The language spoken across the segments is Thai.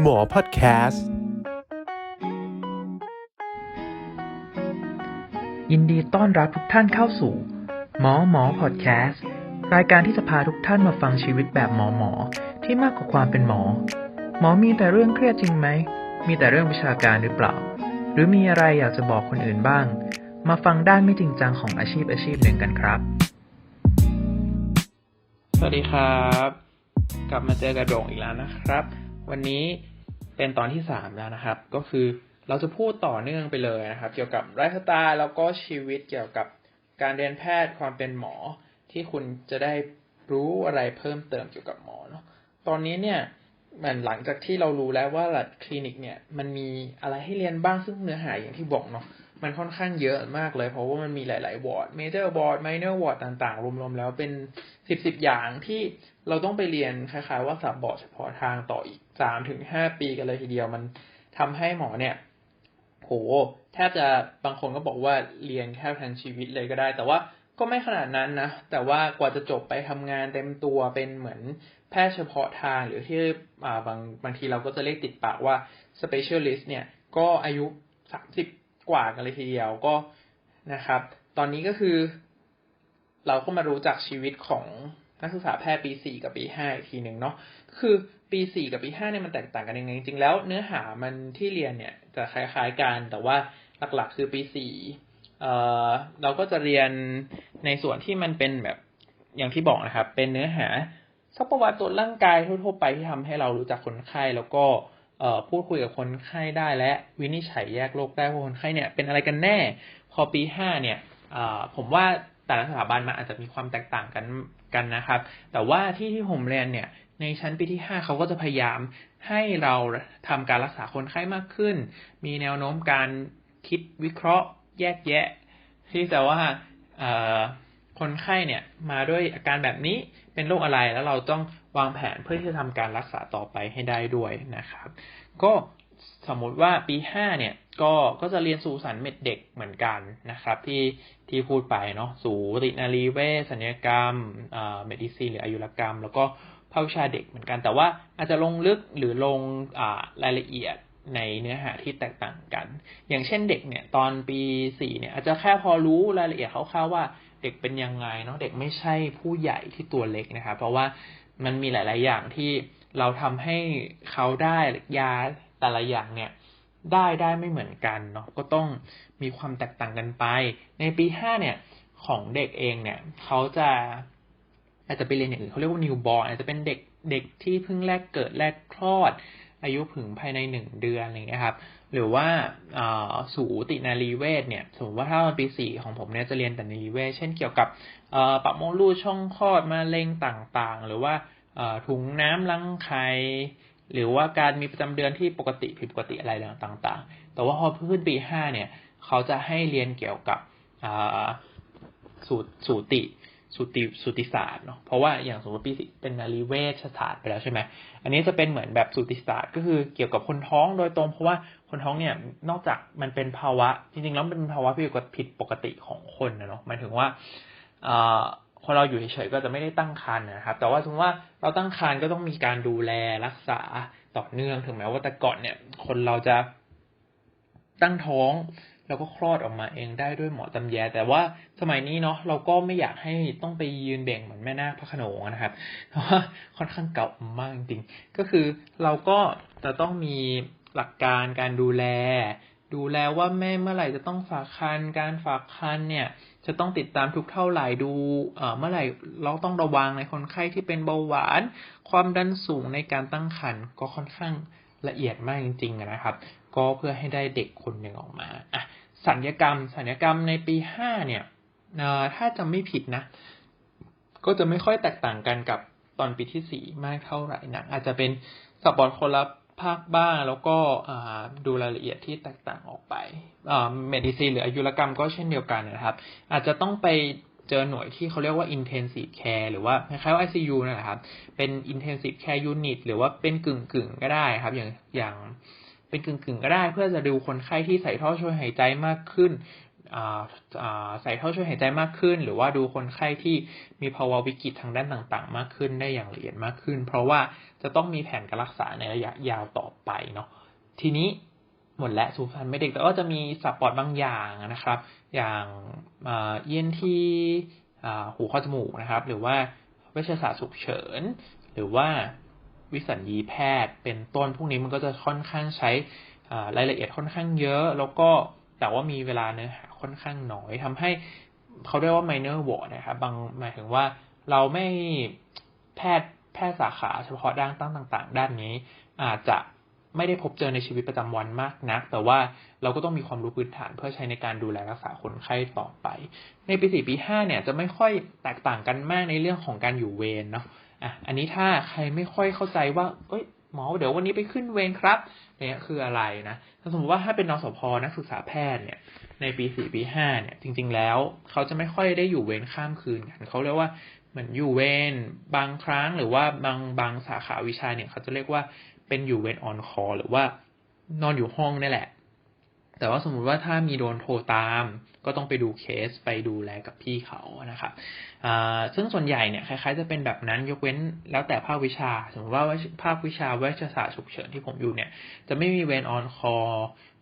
หมอพอดแคสต์ ยินดีต้อนรับทุกท่านเข้าสู่ หมอหมอพอดแคสต์ รายการที่จะพาทุกท่านมาฟังชีวิตแบบหมอหมอที่มากกว่าความเป็นหมอ หมอมีแต่เรื่องเครียดจริงไหม มีแต่เรื่องวิชาการหรือเปล่า หรือมีอะไรอยากจะบอกคนอื่นบ้าง มาฟังด้านไม่จริงจังของอาชีพอาชีพหนึ่งกันครับ สวัสดีครับ กลับมาเจอกับโด่งอีกแล้วนะครับ วันนี้เป็นตอนที่สามแล้วนะครับ ก็คือเราจะพูดต่อเนื่องไปเลยนะครับ เกี่ยวกับไลฟ์สไตล์แล้วก็ชีวิตเกี่ยวกับการเรียนแพทย์ความเป็นหมอที่คุณจะได้รู้อะไรเพิ่มเติมเกี่ยวกับหมอเนาะตอนนี้เนี่ยมันหลังจากที่เรารู้แล้วว่าหลักคลินิกเนี่ยมันมีอะไรให้เรียนบ้างซึ่งเนื้อหาอย่างที่บอกเนาะ มันค่อนข้างเยอะมากเลย เพราะว่ามันมีหลาย ๆ วอร์ดเมเจอร์วอร์ดไมเนอร์วอร์ดต่าง ๆ รวม ๆ แล้วเป็นสิบสิบอย่างที่เราต้องไปเรียนคล้าย ๆ ว่าสับบอร์ดเฉพาะทางต่ออีกสามถึงห้าปีกันเลยทีเดียวมันทำให้หมอเนี่ยโหแทบจะบางคนก็บอกว่าเรียนแค่ทั้งชีวิตเลยก็ได้ แต่ว่าก็ไม่ขนาดนั้นนะ แต่ว่ากว่าจะจบไปทำงานเต็มตัวเป็นเหมือนแพทย์เฉพาะทางหรือที่บางบางทีเราก็จะเรียกติดปากว่า specialist เนี่ย ก็อายุสามสิบ กว่ากันเลยทีเดียวก็นะครับ ตอนนี้ก็คือ เราก็มารู้จักชีวิตของนักศึกษาแพทย์ปี4กับปี5อีกทีหนึ่งเนาะคือปี4กับปี5เนี่ยมันแตกต่างกันยังไงจริงๆแล้วเนื้อหามันที่เรียนเนี่ยจะคล้ายๆกันแต่ว่าหลักๆ คือปี4เอ่อเราก็จะเรียนในส่วนที่มันเป็นแบบอย่างที่บอกนะครับ เป็นเนื้อหาสักประวัติตรวร่างกายทั่วๆไปที่ทำให้เรารู้จักคนไข้แล้วก็ พูดคุยกับคนไข้ได้และวินิจฉัยแยกโรคได้ว่าคนไข้เนี่ยเป็นอะไรกันแน่ พอปี5เนี่ยผมว่าแต่ละสถาบันมันอาจจะมีความแตกต่างกันกันนะครับ แต่ว่าที่ที่ผมเรียนเนี่ยในชั้นปีที่ 5 เขาก็จะพยายามให้เราทำการรักษาคนไข้มากขึ้น มีแนวโน้มการคิดวิเคราะห์แยกแยะ ที่แต่ว่าคนไข้เนี่ยมาด้วยอาการแบบนี้เป็นโรคอะไรแล้วเราต้อง วางแผนเพื่อที่จะทำการรักษาต่อไปให้ได้ด้วยนะครับ ก็สมมุติว่าปี5เนี่ยก็ก็จะเรียนสู่สันเม็ดเด็กเหมือนกันนะครับ ที่ที่พูดไปเนาะสูตินารีเวชสัญญกรรมเอ่อเมดิซีหรืออายุรกรรม แล้วก็ภาควิชาเด็กเหมือนกัน แต่ว่าอาจจะลงลึกหรือลงอ่ารายละเอียดในเนื้อหาที่แตกต่างกัน อย่างเช่นเด็กเนี่ยตอนปี4เนี่ยอาจจะแค่พอรู้รายละเอียดคร่าวๆว่าเด็กเป็นยังไงเนาะเด็กไม่ใช่ผู้ใหญ่ที่ตัวเล็กนะครับ เพราะว่า มันมีหลาย ๆ อย่างที่เราทำให้เขาได้ยาแต่ละอย่างเนี่ย ได้ได้ไม่เหมือนกันเนาะก็ต้องมีความแตกต่างกันไป ในปีห้าเนี่ย ของเด็กเองเนี่ย เขาจะอาจจะไปเรียนอย่างอื่นเขาเรียกว่า newborn อาจจะเป็นเด็กเด็กที่เพิ่งแรกเกิดแรกคลอด อายุผึ่งภายในหนึ่งเดือนอะไรอย่างเงี้ยครับ หรือว่าสูตินารีเวชเนี่ยสมมติว่าถ้ามันปีสี่ของผมเนี่ยจะเรียนแต่นารีเวชเช่นเกี่ยวกับปรับมลูกช่องคลอดมะเร็งต่างๆ หรือว่าถุงน้ำลังไข่หรือว่าการมีประจำเดือนที่ปกติผิดปกติอะไรต่างๆ แต่ว่าพอขึ้นปีห้าเนี่ย เขาจะให้เรียนเกี่ยวกับสูตรสูติ สูติสูติศาสตร์เนาะเพราะว่าอย่างสมมติปีสิเป็นนารีเวชศาสตร์ไปแล้วใช่ไหมอันนี้จะเป็นเหมือนแบบสูติศาสตร์ก็คือเกี่ยวกับคนท้องโดยตรง เพราะว่าคนท้องเนี่ยนอกจากมันเป็นภาวะ จริงๆแล้วมันเป็นภาวะผิดปกติของคนนะเนาะหมายถึงว่าพอเราอยู่เฉยๆก็จะไม่ได้ตั้งครรภ์นะครับ แต่ว่าถึงว่าเราตั้งครรภ์ก็ต้องมีการดูแลรักษาต่อเนื่องถึงแม้ว่าแต่ก่อนเนี่ย คนเราจะตั้งท้อง แล้วก็คลอดออกมาเองได้ด้วยหมอตำแย แต่ว่าสมัยนี้เนาะเราก็ไม่อยากให้ต้องไปยืนเบ่งเหมือนแม่นาคพระขนงนะครับเพราะว่าค่อนข้างเก่ามากจริงก็คือเราก็จะต้องมีหลักการการดูแล ดูแลว่าแม่เมื่อไหร่จะต้องฝากคันการฝากคันเนี่ย จะต้องติดตามทุกเท่าไหร่ดูเมื่อไหร่เราต้องระวังในคนไข้ที่เป็นเบาหวาน ความดันสูงในการตั้งครรภ์ก็ค่อนข้างละเอียดมากจริงๆนะครับ ก็เพื่อให้ได้เด็กคนหนึ่งออกมาอะ สัญญกรรม สัญญกรรมในปีห้าเนี่ยถ้าจะไม่ผิดนะ ก็จะไม่ค่อยแตกต่างกันกับตอนปีที่สี่มากเท่าไหร่นะอาจจะเป็นสับบอลคนละภาคบ้างแล้วก็ดูรายละเอียดที่แตกต่างออกไปเมดิซีหรืออายุรกรรมก็เช่นเดียวกันนะครับ อาจจะต้องไปเจอหน่วยที่เขาเรียกว่า intensive care หรือว่าคล้ายๆ ICU นะครับ เป็น intensive care unit หรือว่าเป็นกึ่งกึ่งก็ได้ครับ อย่างอย่าง เป็นกึ่งกึ่งก็ได้เพื่อจะดูคนไข้ที่ใส่ท่อช่วยหายใจมากขึ้นใส่ท่อช่วยหายใจมากขึ้น หรือว่าดูคนไข้ที่มีภาวะวิกฤตทางด้านต่างๆ มากขึ้นได้อย่างละเอียดมากขึ้น เพราะว่าจะต้องมีแผนการรักษาในระยะยาวต่อไปเนาะทีนี้หมดและสูฟันไม่เด็กแต่ก็จะมีสับปอดบางอย่างนะครับ อย่างเอ็นที่หูข้อจมูกนะครับ หรือว่าเวชศาสตร์ฉุกเฉิน หรือว่า วิสัญญีแพทย์ เป็นต้นพวกนี้มันก็จะค่อนข้างใช้รายละเอียดค่อนข้างเยอะ แล้วก็แต่ว่ามีเวลาเนื้อหาค่อนข้างน้อยทำให้เขาเรียกว่า minor ward นะครับบางหมายถึงว่าเราไม่แพทย์แพทย์สาขาเฉพาะด้านตั้งต่าง ๆ ด้านนี้ อาจจะไม่ได้พบเจอในชีวิตประจำวันมากนัก แต่ว่าเราก็ต้องมีความรู้พื้นฐานเพื่อใช้ในการดูแลรักษาคนไข้ต่อไป ในปีสี่ปีห้าเนี่ยจะไม่ค่อยแตกต่างกันมากในเรื่องของการอยู่เวรเนาะ อะอันนี้ถ้าใครไม่ค่อยเข้าใจว่า เอ้ยหมอเดี๋ยววันนี้ไปขึ้นเวรครับเนี่ยคืออะไรนะถ้าสมมติว่าถ้าเป็นนสพนักศึกษาแพทย์เนี่ย ในปีสี่ปีห้าเนี่ย จริง ๆ แล้วเขาจะไม่ค่อยได้อยู่เวรข้ามคืนกันเขาเรียกว่าเหมือนอยู่เวรบางครั้งหรือว่าบางบางสาขาวิชาเนี่ยเขาจะเรียกว่าเป็นอยู่เวรออนคอหรือว่านอนอยู่ห้องนี่แหละ แต่ว่าสมมุติว่าถ้ามีโดนโทรตาม ก็ต้องไปดูเคสไปดูแลกับพี่เขานะครับซึ่งส่วนใหญ่เนี่ยคล้ายๆจะเป็นแบบนั้นยกเว้นแล้วแต่ภาควิชา สมมติว่าภาควิชาเวชศาสตร์ฉุกเฉินที่ผมอยู่เนี่ย จะไม่มีเวนออนคอ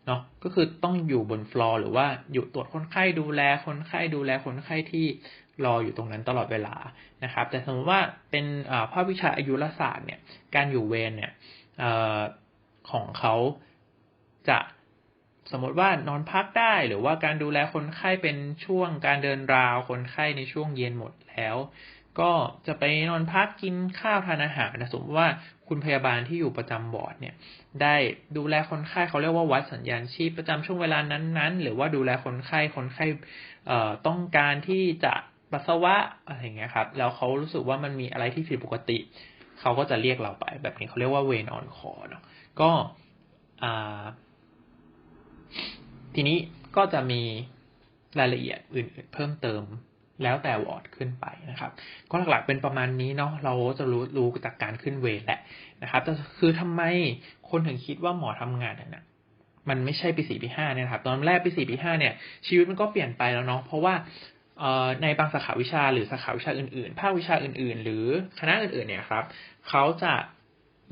เนาะก็คือต้องอยู่บนฟลอร์หรือว่าอยู่ตรวจคนไข้ดูแลคนไข้ดูแลคนไข้ที่รออยู่ตรงนั้นตลอดเวลานะครับ แต่สมมติว่าเป็นภาควิชาอายุรศาสตร์เนี่ยการอยู่เวรเนี่ยของเขาจะ สมมติว่านอนพักได้หรือว่าการดูแลคนไข้เป็นช่วงการเดินราวคนไข้ในช่วงเย็นหมดแล้ว ก็จะไปนอนพักกินข้าวทานอาหารนะสมมติว่าคุณพยาบาลที่อยู่ประจำบอร์ดเนี่ย ได้ดูแลคนไข้เขาเรียกว่าวัดสัญญาณชีพประจำช่วงเวลานั้นๆ หรือว่าดูแลคนไข้คนไข้ต้องการที่จะปัสสาวะอะไรเงี้ยครับแล้วเขารู้สึกว่ามันมีอะไรที่ผิดปกติ เขาก็จะเรียกเราไป แบบนี้เขาเรียกว่าเวนออนคอเนาะก็อ่า ทีนี้ก็จะมีรายละเอียดอื่นๆ เพิ่มเติมแล้วแต่วอร์ดขึ้นไปนะครับ ก็หลักๆเป็นประมาณนี้เนาะเราจะรู้รู้จากการขึ้นเวรแหละนะครับแต่คือทำไมคนถึงคิดว่าหมอทำงานเนี่ยมันไม่ใช่ปีสี่ปีห้าเนี่ยครับ ตอนแรกปีสี่ปีห้าเนี่ย ชีวิตมันก็เปลี่ยนไปแล้วเนาะเพราะว่าในบางสาขาวิชาหรือสาขาวิชาอื่นๆ ภาควิชาอื่นๆ หรือคณะอื่นๆเนี่ยครับ เขาจะ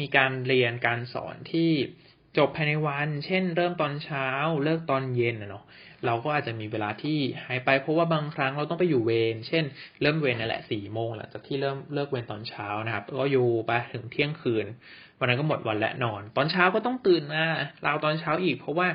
มีการเรียนการสอนที่ จบภายในวัน เช่น เริ่มตอนเช้า เลิกตอนเย็นนะเนาะ เราก็อาจจะมีเวลาที่หายไปเพราะว่าบางครั้งเราต้องไปอยู่เวร เช่น เริ่มเวรนั่นแหละสี่โมงหลังจากที่เริ่มเลิกเวรตอนเช้านะครับ ก็อยู่ไปถึงเที่ยงคืน วันนั้นก็หมดวันและนอน ตอนเช้าก็ต้องตื่นมาเราตอนเช้าอีก เพราะว่า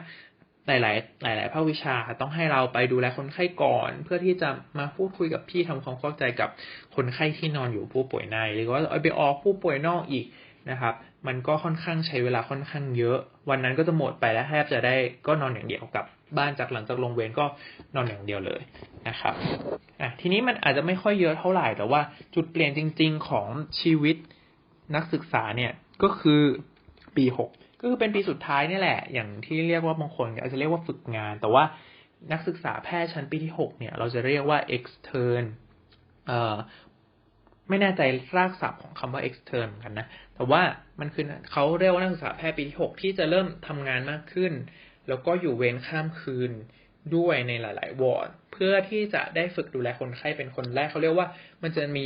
หลาย ๆ หลาย ๆ ภาควิชาต้องให้เราไปดูแลคนไข้ก่อน เพื่อที่จะมาพูดคุยกับพี่ทำความเข้าใจกับคนไข้ที่นอนอยู่ผู้ป่วยในหรือว่าเอาไปออกผู้ป่วยนอกอีก นะครับ มันก็ค่อนข้างใช้เวลาค่อนข้างเยอะ วันนั้นก็จะหมดไปแล้วแทบจะได้ก็นอนอย่างเดียวกับบ้านจากหลังจากลงเวรก็นอนอย่างเดียวเลยนะครับอะทีนี้มันอาจจะไม่ค่อยเยอะเท่าไหร่แต่ว่าจุดเปลี่ยนจริง ๆ ของชีวิตนักศึกษาเนี่ยก็คือปีหกก็คือเป็นปีสุดท้ายนี่แหละ อย่างที่เรียกว่าบางคนอาจจะเรียกว่าฝึกงาน แต่ว่านักศึกษาแพทย์ชั้นปีที่หกเนี่ย เราจะเรียกว่า extern เอ่อ ไม่แน่ใจรากศัพท์ของคำว่า extern เหมือนกันนะ แต่ว่ามันคือเขาเรียกว่านักศึกษาแพทย์ปีที่หกที่จะเริ่มทำงานมากขึ้น แล้วก็อยู่เวรข้ามคืนด้วยในหลาย ๆ วอร์ด เพื่อที่จะได้ฝึกดูแลคนไข้เป็นคนแรกเขาเรียกว่ามันจะมี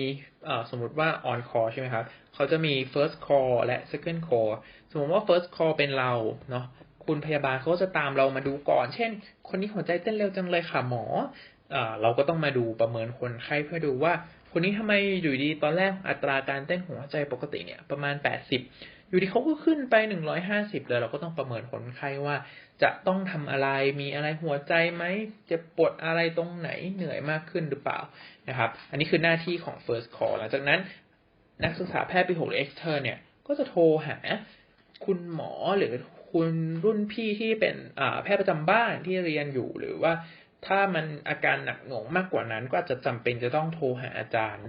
สมมติว่า on call ใช่ไหมครับ เขาจะมี first call และ second call สมมติว่า first call เป็นเราเนาะคุณพยาบาลเขาจะตามเรามาดูก่อน เช่น คนนี้หัวใจเต้นเร็วจังเลยค่ะหมอเราก็ต้องมาดูประเมินคนไข้เพื่อดูว่า คนนี้ทำไมอยู่ดีตอนแรกอัตราการเต้นหัวใจปกติเนี่ยประมาณแปดสิบอยู่ดีเขาก็ขึ้นไปหนึ่งร้อยห้าสิบเลยเราก็ต้องประเมินคนไข้ว่า จะต้องทำอะไรมีอะไรหัวใจไหมจะปวดอะไรตรงไหนเหนื่อยมากขึ้นหรือเปล่านะครับ อันนี้คือหน้าที่ของ first call หลังจากนั้น นักศึกษาแพทย์ปีหกหรือ extern เนี่ยก็จะโทรหาคุณหมอหรือคุณรุ่นพี่ที่เป็นแพทย์ประจำบ้านที่เรียนอยู่หรือว่า ถ้ามันอาการหนักหน่วงมากกว่านั้นก็อาจจะจำเป็นจะต้องโทรหาอาจารย์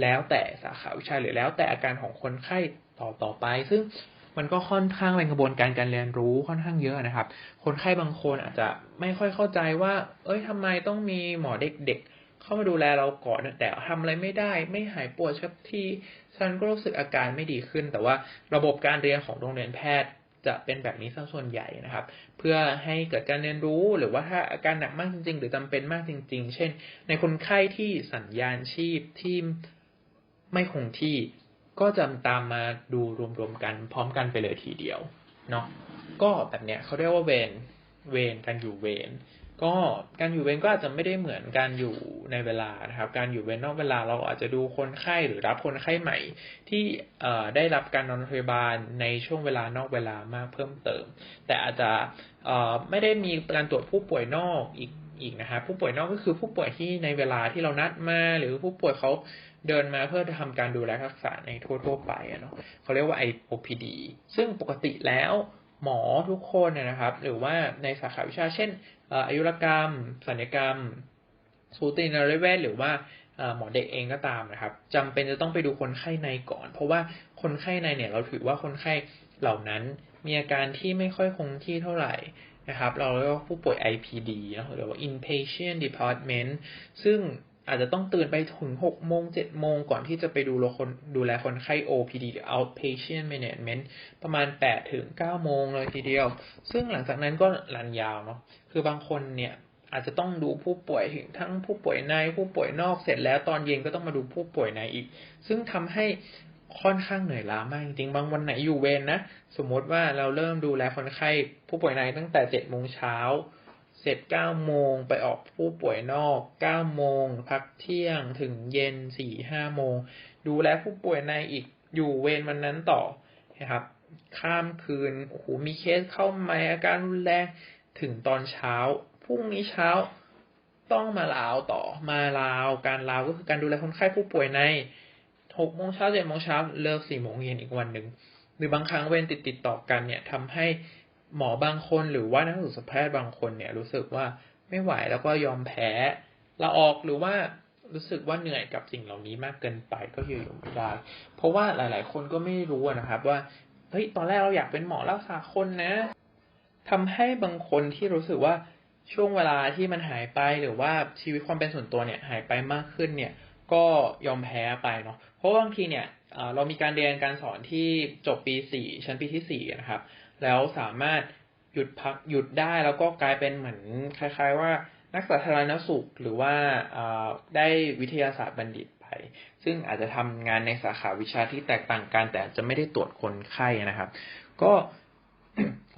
แล้วแต่สาขาวิชาหรือแล้วแต่อาการของคนไข้ต่อต่อไป ซึ่งมันก็ค่อนข้างเป็นกระบวนการการเรียนรู้ค่อนข้างเยอะนะครับ คนไข้บางคนอาจจะไม่ค่อยเข้าใจว่า เอ้ยทำไมต้องมีหมอเด็กๆ เข้ามาดูแลเราก่อนแต่ทำอะไรไม่ได้ไม่หายปวดชักที่ฉันก็รู้สึกอาการไม่ดีขึ้น แต่ว่าระบบการเรียนของโรงเรียนแพทย์ จะเป็นแบบนี้ซะส่วนใหญ่นะครับ เพื่อให้เกิดการเรียนรู้หรือว่าถ้าอาการหนักมากจริง ๆ หรือจำเป็นมากจริง ๆ เช่น ในคนไข้ที่สัญญาณชีพที่ไม่คงที่ก็จะตามมาดูรวมๆกันพร้อมกันไปเลยทีเดียวเนาะก็แบบเนี้ยเขาเรียกว่าเวนเวนการอยู่เวน ก็การอยู่เวรก็อาจจะไม่ได้เหมือนการอยู่ในเวลานะครับ การอยู่เวรนอกเวลาเราอาจจะดูคนไข้หรือรับคนไข้ใหม่ ที่ได้รับการนอนโรงพยาบาลในช่วงเวลานอกเวลามากเพิ่มเติม แต่อาจจะไม่ได้มีการตรวจผู้ป่วยนอกอีกอีกนะครับผู้ป่วยนอกก็คือผู้ป่วยที่ในเวลาที่เรานัดมา หรือผู้ป่วยเขาเดินมาเพื่อทำการดูแลรักษาในทั่ว ๆ ไปเนาะเขาเรียกว่า IOPD ซึ่งปกติแล้ว หมอทุกคนนะครับ หรือว่าในสาขาวิชาเช่นอายุรกรรมศัลยกรรมสูตินรีเวชหรือว่าหมอเด็กเองก็ตามนะครับจำเป็นจะต้องไปดูคนไข้ในก่อน เพราะว่าคนไข้ในเนี่ยเราถือว่าคนไข้เหล่านั้นมีอาการที่ไม่ค่อยคงที่เท่าไหร่นะครับ เราเรียกว่าผู้ป่วย IPD นะหรือว่า inpatient department ซึ่ง อาจจะต้องตื่นไปถึง6โมง7โมงก่อนที่จะไปดูคนดูแลคนไข้ OPD หรือ outpatient management ประมาณ8ถึง9โมงเลยทีเดียว ซึ่งหลังจากนั้นก็รันยาวเนาะ คือบางคนเนี่ยอาจจะต้องดูผู้ป่วยถึงทั้งผู้ป่วยในผู้ป่วยนอกเสร็จแล้วตอนเย็นก็ต้องมาดูผู้ป่วยในอีก ซึ่งทำให้ค่อนข้างเหนื่อยล้ามากจริงๆบางวันไหนอยู่เวรนนะ สมมติว่าเราเริ่มดูแลคนไข้ผู้ป่วยในตั้งแต่7โมงเช้า เสร็จเก้าโมงไปออกผู้ป่วยนอกเก้าโมงพักเที่ยงถึงเย็นสี่ห้าโมง ดูแลผู้ป่วยในอีกอยู่เวรวันนั้นต่อนะครับ ข้ามคืนโอ้โหมีเคสเข้ามาอาการรุนแรงถึงตอนเช้าพรุ่งนี้เช้าต้องมาลาวต่อมาลาวการลาวก็คือการดูแลคนไข้ผู้ป่วยในหกโมงเช้าเจ็ดโมงเช้าเลิกสี่โมงเย็นอีกวันหนึ่งหรือบางครั้งเวรติดติดต่อกันเนี่ยทำให้ หมอบางคนหรือว่านักศึกษาแพทย์บางคนเนี่ย รู้สึกว่าไม่ไหวแล้วก็ยอมแพ้ลาออกหรือว่ารู้สึกว่าเหนื่อยกับสิ่งเหล่านี้มากเกินไปก็อยู่อยู่ไม่ได้ เพราะว่าหลาย ๆ คนก็ไม่รู้นะครับ ว่าเฮ้ยตอนแรกเราอยากเป็นหมอรักษาคนนะทำให้บางคนที่รู้สึกว่าช่วงเวลาที่มันหายไปหรือว่าชีวิตความเป็นส่วนตัวเนี่ยหายไปมากขึ้นเนี่ย ก็ยอมแพ้ไปเนาะเพราะบางทีเนี่ยเรามีการเรียนการสอนที่จบปีสี่ชั้นปีที่สี่นะครับ แล้วสามารถหยุดพักหยุดได้แล้วก็กลายเป็นเหมือนคล้าย ๆ ว่านักสาธารณสุขหรือว่าได้วิทยาศาสตร์บัณฑิตไป ซึ่งอาจจะทำงานในสาขาวิชาที่แตกต่างกัน แต่จะไม่ได้ตรวจคนไข้นะครับ ก็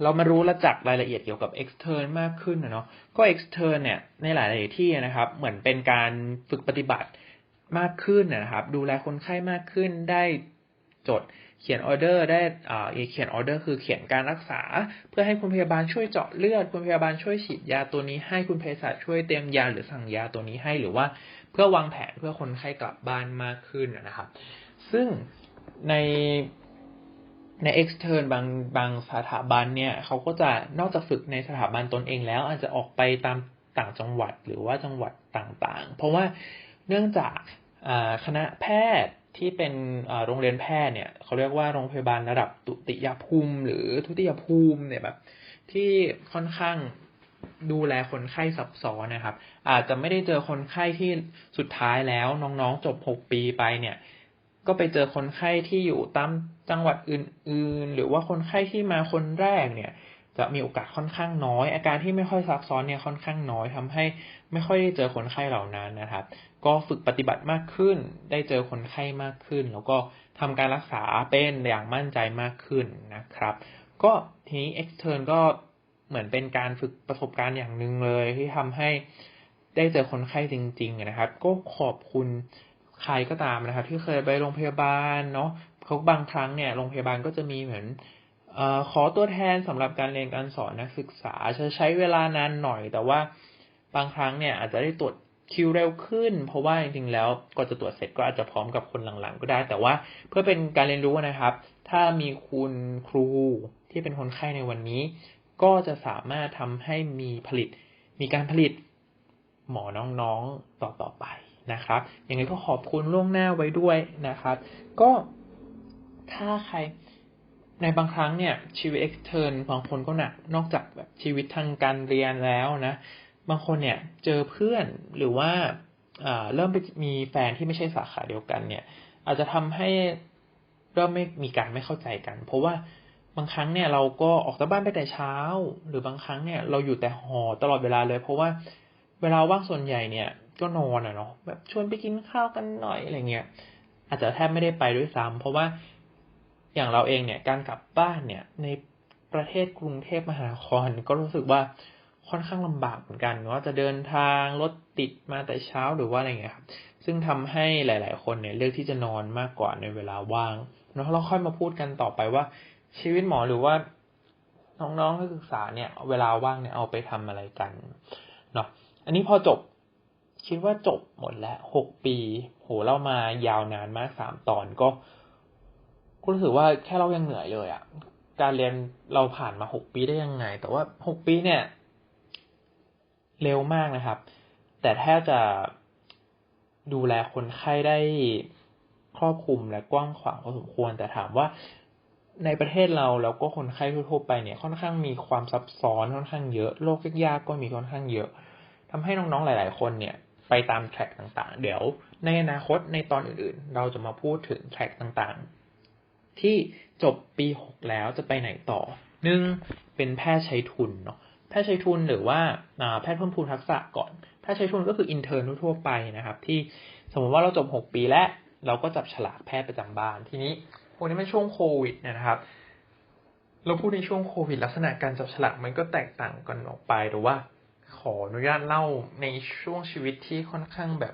เรามารู้และจักรายละเอียดเกี่ยวกับ extern มากขึ้นนะเนาะก็ extern เนี่ยในหลายๆที่นะครับ เหมือนเป็นการฝึกปฏิบัติมากขึ้นนะครับ ดูแลคนไข้มากขึ้นได้จด เขียนออเดอร์ได้อ่าเขียนออเดอร์คือเขียนการรักษา เพื่อให้คุณพยาบาลช่วยเจาะเลือด คุณพยาบาลช่วยฉีดยาตัวนี้ให้คุณเภสัชช่วยเตรียมยาหรือสั่งยาตัวนี้ให้หรือว่า เพื่อวางแผนเพื่อคนไข้กลับบ้านมากขึ้นนะครับ ซึ่งในใน extern บางบางสถาบันเนี่ยเขาก็จะนอกจากฝึกในสถาบันตนเองแล้ว อาจจะออกไปตามต่างจังหวัดหรือว่าจังหวัดต่างๆ เพราะว่าเนื่องจากคณะแพทย์ ที่เป็นโรงเรียนแพทย์เนี่ยเขาเรียกว่าโรงพยาบาลระดับตุติยภูมิ หรือทุติยภูมิเนี่ยแบบที่ค่อนข้างดูแลคนไข้ซับซ้อนนะครับ อาจจะไม่ได้เจอคนไข้ที่สุดท้ายแล้วน้องๆจบหกปีไปเนี่ย ก็ไปเจอคนไข้ที่อยู่ตามจังหวัดอื่น ๆ หรือว่าคนไข้ที่มาคนแรกเนี่ย จะมีโอกาสค่อนข้างน้อย อาการที่ไม่ค่อยซับซ้อนเนี่ยค่อนข้างน้อยทำให้ไม่ค่อยได้เจอคนไข้เหล่านั้นนะครับ ก็ฝึกปฏิบัติมากขึ้น ได้เจอคนไข้มากขึ้น แล้วก็ทำการรักษาเป็นอย่างมั่นใจมากขึ้นนะครับ ก็ทีนี้ extern ก็เหมือนเป็นการฝึกประสบการณ์อย่างหนึ่งเลยที่ทำให้ได้เจอคนไข้จริง ๆ นะครับ ก็ขอบคุณใครก็ตามนะครับ ที่เคยไปโรงพยาบาลเนาะเขาบางครั้งเนี่ยโรงพยาบาลก็จะมีเหมือน อขอตัวแทนสำหรับการเรียนการสอนนักศึกษาจะใช้เวลานานหน่อย แต่ว่าบางครั้งเนี่ยอาจจะได้ตรวจคิวเร็วขึ้น เพราะว่าจริงๆแล้วก็จะตรวจเสร็จก็อาจจะพร้อมกับคนหลังๆ ก็ได้ แต่ว่าเพื่อเป็นการเรียนรู้นะครับ ถ้ามีคุณครูที่เป็นคนไข้ในวันนี้ ก็จะสามารถทำให้มีผลิต มีการผลิตหมอน้องๆต่อๆไปนะครับยังไงก็ขอบคุณล่วงหน้าไว้ด้วยนะครับ ก็ถ้าใคร ในบางครั้งเนี่ยชีวิต extern บางคนก็หนักนอกจากแบบชีวิตทางการเรียนแล้วนะ บางคนเนี่ยเจอเพื่อนหรือว่าเริ่มไปมีแฟนที่ไม่ใช่สาขาเดียวกันเนี่ย อาจจะทำให้เริ่มไม่มีการไม่เข้าใจกัน เพราะว่าบางครั้งเนี่ยเราก็ออกจากบ้านไปแต่เช้า หรือบางครั้งเนี่ยเราอยู่แต่หอตลอดเวลาเลย เพราะว่าเวลาว่างส่วนใหญ่เนี่ยก็นอนอะเนาะแบบชวนไปกินข้าวกันหน่อยอะไรเงี้ยอาจจะแทบไม่ได้ไปด้วยซ้ำเพราะว่า อย่างเราเองเนี่ยการกลับบ้านเนี่ยในประเทศกรุงเทพมหานครก็รู้สึกว่าค่อนข้างลำบากเหมือนกันว่าจะเดินทางรถติดมาแต่เช้าหรือว่าอะไรเงี้ยครับ ซึ่งทำให้หลาย ๆ คนเนี่ยเลือกที่จะนอนมากกว่าในเวลาว่างแล้วเราค่อยมาพูดกันต่อไปว่า ชีวิตหมอหรือว่าน้องๆนักศึกษาเนี่ย เวลาว่างเนี่ยเอาไปทำอะไรกันเนาะอันนี้พอจบคิดว่าจบหมดแล้วหกปี โหเรามายาวนานมากสามตอนก็ ก็รู้สึกว่าแค่เรายังเหนื่อยเลยอะ่ะ การเรียนเราผ่านมาหกปีได้ยังไง แต่ว่าหกปีเนี่ย เร็วมากนะครับ แต่แทบจะดูแลคนไข้ได้ครอบคลุมและกว้างขวางพอสมควร แต่ถามว่าในประเทศเราแล้วก็คนไข้ทั่วไปเนี่ย ค่อนข้างมีความซับซ้อนค่อนข้างเยอะโรคยากๆก็มีค่อนข้างเยอะทำให้น้องๆหลาย ๆ คนเนี่ย ไปตามแทร็กต่างๆ เดี๋ยวในอนาคตในตอนอื่นๆ เราจะมาพูดถึงแทร็กต่างๆ ที่จบปีหกแล้วจะไปไหนต่อหนึ่งเป็นแพทย์ใช้ทุนเนาะแพทย์ใช้ทุนหรือว่าแพทย์เพิ่มพูนทักษะก่อนแพทย์ใช้ทุนก็คืออินเทอร์ทั่วไปนะครับ ที่สมมติว่าเราจบหกปีแล้ว เราก็จับฉลากแพทย์ประจำบ้านทีนี้พวกนี้มันช่วงโควิดนะครับเราพูดในช่วงโควิดลักษณะการจับฉลากมันก็แตกต่างกันออกไปหรือว่า ขออนุญาตเล่าในช่วงชีวิตที่ค่อนข้างแบบ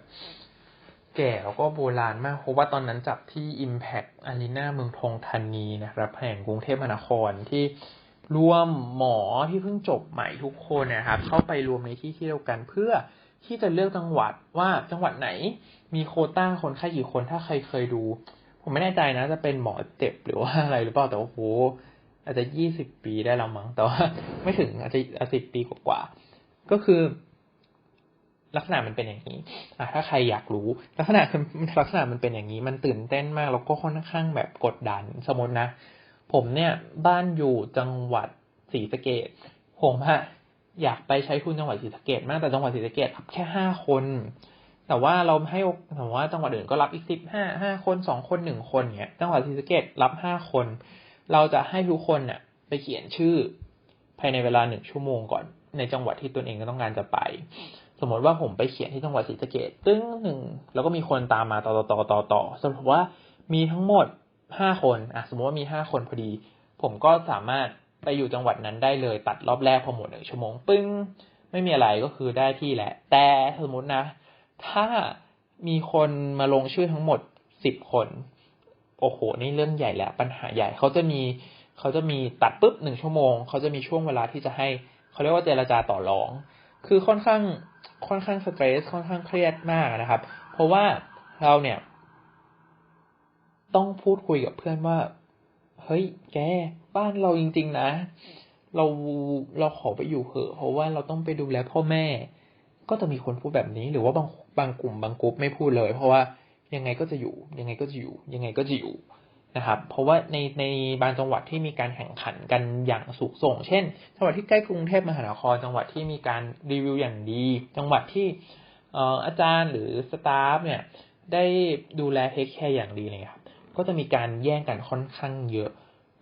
แก่แล้วก็โบราณมากเพราะว่าตอนนั้นจับที่ Impact Arena เมืองทองธานีนะครับแห่งกรุงเทพมหานครที่รวมหมอที่เพิ่งจบใหม่ทุกคนนะครับ เข้าไปรวมในที่ที่เดียวกันเพื่อที่จะเลือกจังหวัดว่าจังหวัดไหนมีโคต้าคนไข้กี่คนถ้าใครเคยดู ผมไม่แน่ใจนะ จะเป็นหมอเจ็บหรือว่าอะไรหรือเปล่าแต่ว่าโหอาจจะยี่สิบปีได้แล้วมั้งแต่ว่าไม่ถึงอาจจะสิบปีกว่าก็คือ ลักษณะมันเป็นอย่างนี้อะถ้าใครอยากรู้ ลักษณะลักษณะมันเป็นอย่างนี้ มันตื่นเต้นมากแล้วก็ค่อนข้างแบบกดดัน สมมตินะ ผมเนี่ยบ้านอยู่จังหวัดศรีสะเกดผมอะอยากไปใช้ทุนจังหวัดศรีสะเกดมากแต่จังหวัดศรีสะเกดรับแค่ห้าคน แต่ว่าเราให้ถามว่าจังหวัดอื่นก็รับอีกสิบห้าห้าคนสองคนหนึ่งคนเนี่ยจังหวัดศรีสะเกดรับห้าคน เราจะให้ทุกคนเนี่ยไปเขียนชื่อ ภายในเวลาหนึ่งชั่วโมงก่อน ในจังหวัดที่ตนเองก็ต้องการจะไป สมมติว่าผมไปเขียนที่จังหวัดศรีสะเกดตึ้งหนึ่งแล้วก็มีคนตามมาต่อต่อต่อต่อต่อสมมติว่ามีทั้งหมดห้าคนอะสมมติว่ามีห้าคนพอดี ผมก็สามารถไปอยู่จังหวัดนั้นได้เลย ตัดรอบแรกพอหมดหนึ่งชั่วโมงปึ้ง ไม่มีอะไรก็คือได้ที่แหละ แต่สมมตินะ ถ้ามีคนมาลงชื่อทั้งหมดสิบคนโอ้โห นี่เรื่องใหญ่แล้วปัญหาใหญ่เขาจะมีเขาจะมีตัดปุ๊บหนึ่งชั่วโมง เขาจะมีช่วงเวลาที่จะให้ เขาเรียกว่าเจรจาต่อรอง คือค่อนข้างค่อนข้างสเตรสค่อนข้างเครียดมากนะครับ เพราะว่าเราเนี่ย ต้องพูดคุยกับเพื่อนว่า เฮ้ย แก บ้านเราจริง ๆ นะ เราเราขอไปอยู่เหอะ เพราะว่าเราต้องไปดูแลพ่อแม่ ก็จะมีคนพูดแบบนี้ หรือว่าบางบางกลุ่มบางกลุ่มไม่พูดเลย เพราะว่ายังไงก็จะอยู่ ยังไงก็จะอยู่ ยังไงก็จะอยู่ นะครับ เพราะว่าในในบางจังหวัดที่มีการแข่งขันกันอย่างสุกส่ง เช่น จังหวัดที่ใกล้กรุงเทพมหานคร จังหวัดที่มีการรีวิวอย่างดี จังหวัดที่อาจารย์หรือสตาฟเนี่ยได้ดูแลเทคแคร์อย่างดีเลยครับ ก็จะมีการแย่งกันค่อนข้างเยอะ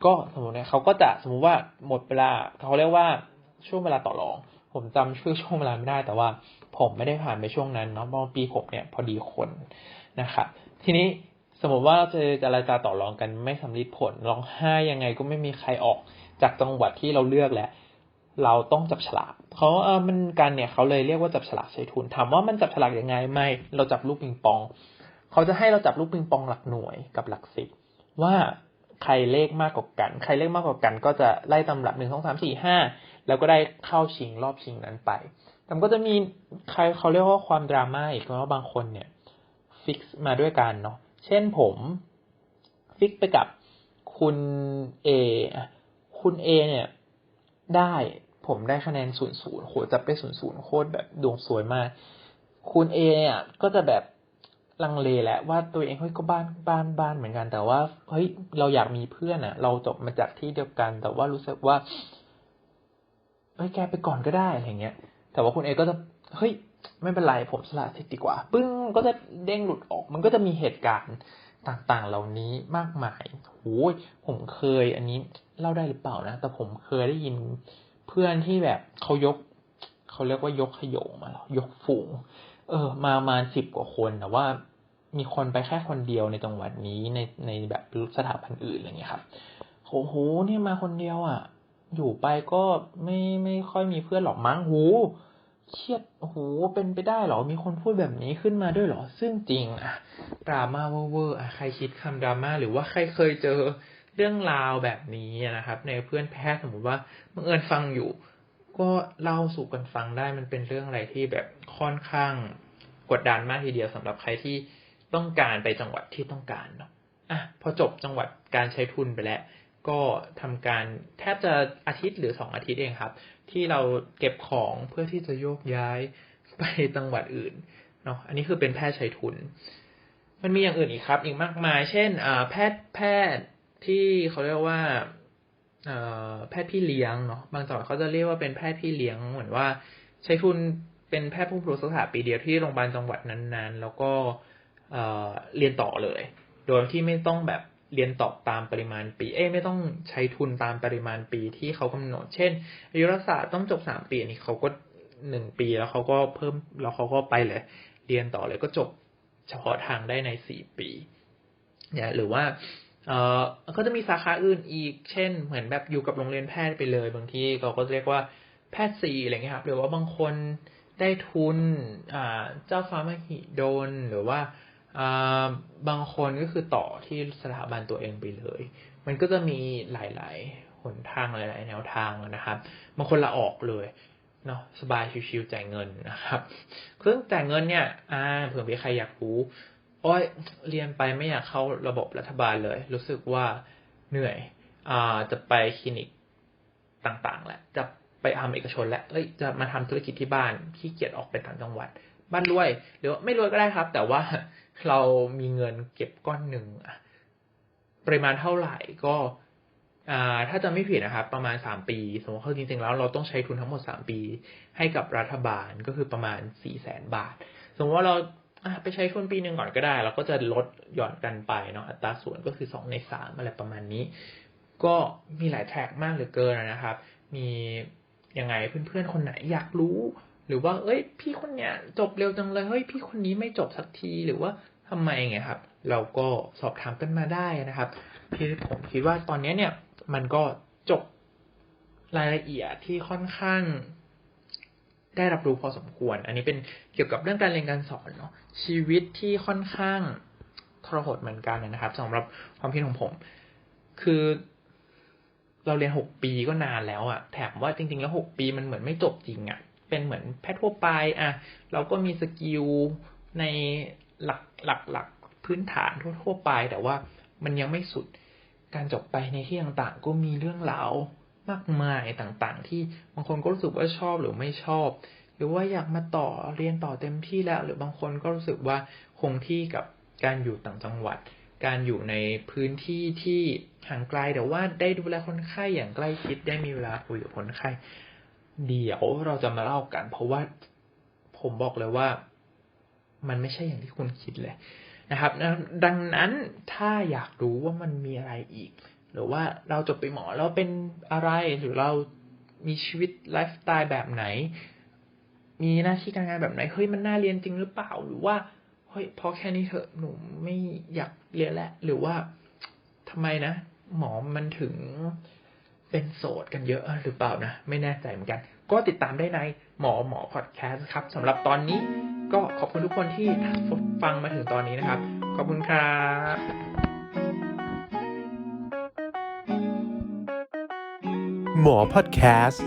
ก็สมมติเนี่ยเขาก็จะสมมุติว่าหมดเวลาเขาเรียกว่าช่วงเวลาต่อรอง ผมจำชื่อช่วงเวลาไม่ได้ แต่ว่าผมไม่ได้ผ่านไปช่วงนั้นเนาะเพราะปีผมเนี่ยพอดีคนนะครับ ทีนี้ มมติว่าเราจะจะรายกาต่อรองกันไม่สำเร็จผลร้องไห้ยังไงก็ไม่มีใครออกจากจังหวัดที่เราเลือกแล้วเราต้องจับฉลากเขาเออมันกันเนี่ยเขาเลยเรียกว่าจับฉลากใช้ทุนถามว่ามันจับฉลากยังไงไม่ เราจับลูกปิงปอง เขาจะให้เราจับลูกปิงปองหลักหน่วยกับหลักสิบว่าใครเลขมากกว่ากัน ใครเลขมากกว่ากัน ก็จะไล่ตำรับหนึ่งสองสามสี่ห้าแล้วก็ได้เข้าชิงรอบชิงนั้นไปแต่ก็จะมีใครเขาเรียกว่าความดราม่าอีกเพราะว่าบางคนเนี่ยฟิกซ์มาด้วยกันเนาะ เช่นผมฟิกไปกับคุณเอคุณเอเนี่ย ได้ผมได้คะแนนศูนย์ศูนย์โหจะไปศูนย์ศูนย์โคตรแบบดวงสวยมาก คุณเอเนี่ยก็จะแบบลังเลแหละว่าตัวเองเฮ้ยก็บ้านบ้านบ้านเหมือนกัน แต่ว่าเฮ้ยเราอยากมีเพื่อนอะ่ะ เราจบมาจากที่เดียวกัน แต่ว่ารู้สึกว่าเฮ้ยแกไปก่อนก็ได้อะไรเงี้ย แต่ว่าคุณเอก็จะเฮ้ย ไม่เป็นไรผมสละสิทธิ์ดีกว่า ปึ้งก็จะเด้งหลุดออก มันก็จะมีเหตุการณ์ต่างๆ เหล่านี้มากมายโอ้ยผมเคยอันนี้เล่าได้หรือเปล่านะ แต่ผมเคยได้ยินเพื่อนที่แบบเขายกเขาเรียกว่ายกขยงมาเหรอยกฝูง เออ มามาสิบกว่าคนแต่ว่ามีคนไปแค่คนเดียวในจังหวัดนี้ในในแบบสถาบันอื่นอะไรเงี้ยครับโอ้โหเนี่ยมาคนเดียวอะ อยู่ไปก็ไม่ไม่ค่อยมีเพื่อนหรอกมั้งหู เครียดโอ้โหเป็นไปได้เหรอ มีคนพูดแบบนี้ขึ้นมาด้วยเหรอ ซึ่งจริงอะดราม่าเวอร์อะใครคิดคำดราม่าหรือว่าใครเคยเจอเรื่องราวแบบนี้นะครับ ในเพื่อนแพทย์สมมติว่าบังเอิญฟังอยู่ ก็เล่าสู่กันฟังได้มันเป็นเรื่องอะไรที่แบบค่อนข้างกดดันมากทีเดียวสำหรับใครที่ต้องการไปจังหวัดที่ต้องการเนาะอะพอจบจังหวัดการใช้ทุนไปแล้ว ก็ทำการแทบจะอาทิตย์หรือสองอาทิตย์เองครับ ที่เราเก็บของเพื่อที่จะโยกย้ายไปจังหวัดอื่นเนาะอันนี้คือเป็นแพทย์ใช้ทุน มันมีอย่างอื่นอีกครับ อีกมากมาย เช่นแพทย์แพทย์ที่เขาเรียกว่าแพทย์พี่เลี้ยงเนาะบางจังหวัดเขาจะเรียกว่าเป็นแพทย์พี่เลี้ยงเหมือนว่า ใช้ทุนเป็นแพทย์ผู้ปรุสถาปีเดียวที่โรงพยาบาลจังหวัดนั้น ๆ แล้วก็เรียนต่อเลย โดยที่ไม่ต้องแบบ เรียนต่อตามปริมาณปีเอ้ไม่ต้องใช้ทุนตามปริมาณปีที่เขากำหนด เช่นอายุรศาสตร์ต้องจบสามปีนี่เขาก็หนึ่งปีแล้วเขาก็เพิ่มแล้วเขาก็ไปเลยเรียนต่อเลยก็จบเฉพาะทางได้ในสี่ปีเนี่ยหรือว่าเออก็จะมีสาขาอื่นอีก เช่น เหมือนแบบอยู่กับโรงเรียนแพทย์ไปเลย บางทีเขาก็เรียกว่าแพทย์สี่อะไรเงี้ยครับ หรือว่าบางคนได้ทุนอ่าเจ้าฟ้ามหิดลหรือว่า บางคนก็คือต่อที่สถาบันตัวเองไปเลย มันก็จะมีหลาย ๆ หนทางหลาย ๆ แนวทางนะครับ บางคนละออกเลยเนาะสบายชิวๆจ่ายเงินนะครับเครื่องจ่ายเงินเนี่ยอ่าเผื่อมีใครอยากรู้โอ้ยเรียนไปไม่อยากเข้าระบบรัฐบาลเลย รู้สึกว่าเหนื่อยอ่าจะไปคลินิกต่างๆแหละจะไปทำเอกชนแล้วเอ้ยจะมาทำธุรกิจที่บ้านขี้เกียจออกไปต่างจังหวัด บ้านรวยหรือไม่รวยก็ได้ครับ แต่ว่า เรามีเงินเก็บก้อนหนึ่งปริมาณเท่าไหร่ก็ถ้าจะไม่ผิดนะครับ ประมาณสามปีสมมติว่าจริงๆแล้วเราต้องใช้ทุนทั้งหมดสามปี ให้กับรัฐบาลก็คือประมาณสี่แสนบาท สมมติว่าเราไปใช้ทุนปีหนึ่งก่อนก็ได้ เราก็จะลดหย่อนกันไปเนาะอัตราส่วนก็คือสองในสามอะไรประมาณนี้ ก็มีหลายแทร็กมากเหลือเกินนะครับ มียังไงเพื่อนๆคนไหนอยากรู้ หรือว่า เอ้ย พี่คนเนี้ยจบเร็วจังเลยเฮ้ยพี่คนนี้ไม่จบสักทีหรือว่าทำไมไงครับ เราก็สอบถามกันมาได้นะครับพี่ผมคิดว่าตอนนี้เนี่ย มันก็จบรายละเอียดที่ค่อนข้าง ได้รับรู้พอสมควร อันนี้เป็นเกี่ยวกับเรื่องการเรียนการสอนเนาะชีวิตที่ค่อนข้างทรหดเหมือนกันนะครับสำหรับความคิดของผม คือเราเรียนหกปีก็นานแล้วอะแถมว่าจริง ๆ แล้วหกปีมันเหมือนไม่จบจริงอะ เป็นเหมือนแพทย์ทั่วไปอะเราก็มีสกิลในหลักหลักหลักพื้นฐานทั่วทั่วไป แต่ว่ามันยังไม่สุดการจบไปในที่ต่างๆ ก็มีเรื่องราวมากมายต่างๆ ที่บางคนก็รู้สึกว่าชอบหรือไม่ชอบ หรือว่าอยากมาต่อเรียนต่อเต็มที่แล้ว หรือบางคนก็รู้สึกว่าคงที่กับการอยู่ต่างจังหวัด การอยู่ในพื้นที่ที่ห่างไกลแต่ว่าได้ดูแลคนไข้อย่างใกล้ชิดได้มีเวลาคุยกับคนไข้ เดี๋ยวเราจะมาเล่ากัน เพราะว่าผมบอกเลยว่า มันไม่ใช่อย่างที่คุณคิดเลยนะครับ ดังนั้นถ้าอยากรู้ว่ามันมีอะไรอีก หรือว่าเราจบไปหมอเราเป็นอะไรหรือเรามีชีวิตไลฟ์สไตล์แบบไหน มีหน้าที่การงานแบบไหนเฮ้ยมันน่าเรียนจริงหรือเปล่าหรือว่าเฮ้ยพอแค่นี้เถอะหนูไม่อยากเรียนแล้วหรือว่าทำไมนะ หมอมันถึง เป็นโสดกันเยอะหรือเปล่านะ ไม่แน่ใจเหมือนกัน ก็ติดตามได้ในหมอหมอพอดแคสต์ครับสำหรับตอนนี้ก็ขอบคุณทุกคนที่ฟังมาถึงตอนนี้นะครับ ขอบคุณครับหมอพอดแคสต์